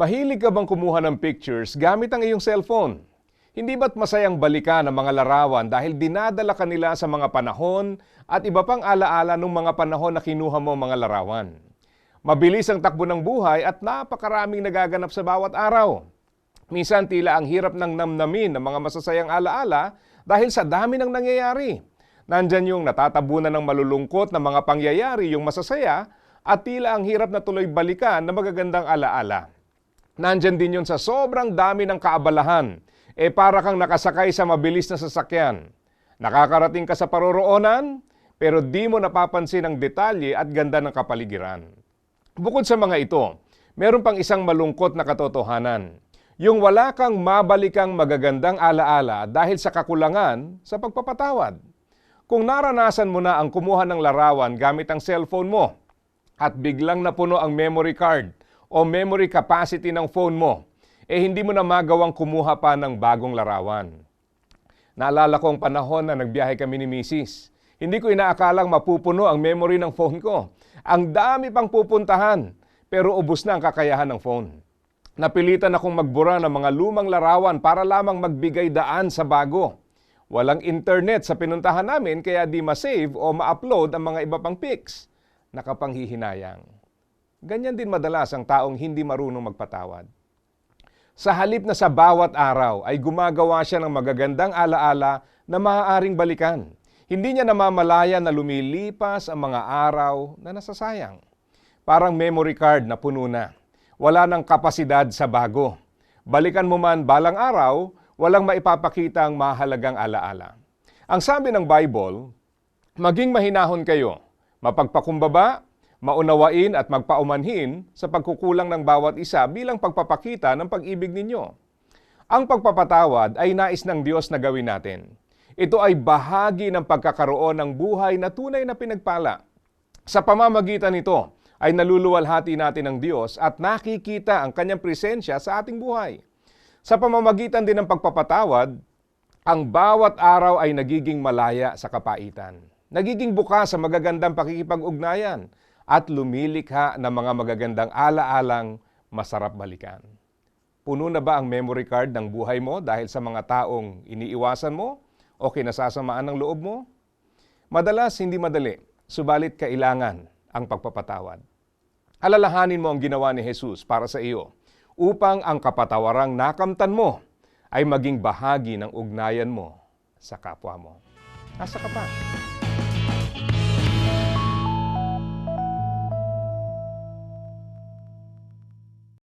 Mahilig ka bang kumuha ng pictures gamit ang iyong cellphone? Hindi ba't masayang balikan ang mga larawan dahil dinadala ka nila sa mga panahon at iba pang alaala ng mga panahon na kinuha mo mga larawan? Mabilis ang takbo ng buhay at napakaraming nagaganap sa bawat araw. Minsan tila ang hirap ng namnamin ng mga masasayang alaala dahil sa dami ng nangyayari. Nandyan yung natatabunan ng malulungkot na mga pangyayari, yung masasaya, at tila ang hirap na tuloy balikan na magagandang alaala. Nandyan din yun sa sobrang dami ng kaabalahan. E para kang nakasakay sa mabilis na sasakyan. Nakakarating ka sa paroroonan, pero di mo napapansin ang detalye at ganda ng kapaligiran. Bukod sa mga ito, meron pang isang malungkot na katotohanan. Yung wala kang mabalikang magagandang alaala dahil sa kakulangan sa pagpapatawad. Kung naranasan mo na ang kumuha ng larawan gamit ang cellphone mo at biglang napuno ang memory card o memory capacity ng phone mo, eh hindi mo na magawang kumuha pa ng bagong larawan. Naalala ko ang panahon na nagbiyahe kami ni Mrs. Hindi ko inaakalang mapupuno ang memory ng phone ko. Ang dami pang pupuntahan, pero ubos na ang kakayahan ng phone. Napilitan akong magbura ng mga lumang larawan para lamang magbigay daan sa bago. Walang internet sa pinuntahan namin kaya di ma-save o ma-upload ang mga iba pang pics. Nakapanghihinayang. Ganyan din madalas ang taong hindi marunong magpatawad. Sa halip na sa bawat araw ay gumagawa siya ng magagandang alaala na maaaring balikan. Hindi niya namamalaya na lumilipas ang mga araw na nasasayang. Parang memory card na puno na. Wala ng kapasidad sa bago. Balikan mo man balang araw, walang maipapakita ang mahalagang alaala. Ang sabi ng Bible, maging mahinahon kayo, mapagpakumbaba, maunawain at magpaumanhin sa pagkukulang ng bawat isa bilang pagpapakita ng pag-ibig ninyo. Ang pagpapatawad ay nais ng Diyos na gawin natin. Ito ay bahagi ng pagkakaroon ng buhay na tunay na pinagpala. Sa pamamagitan nito ay naluluwalhati natin ng Diyos at nakikita ang kanyang presensya sa ating buhay. Sa pamamagitan din ng pagpapatawad, ang bawat araw ay nagiging malaya sa kapaitan. Nagiging bukas sa magagandang pakikipag-ugnayan at lumilikha ng mga magagandang alaalang masarap balikan. Puno na ba ang memory card ng buhay mo dahil sa mga taong iniiwasan mo o kinasasamaan ng loob mo? Madalas hindi madali, subalit kailangan ang pagpapatawad. Alalahanin mo ang ginawa ni Jesus para sa iyo upang ang kapatawarang nakamtan mo ay maging bahagi ng ugnayan mo sa kapwa mo. Asa ka?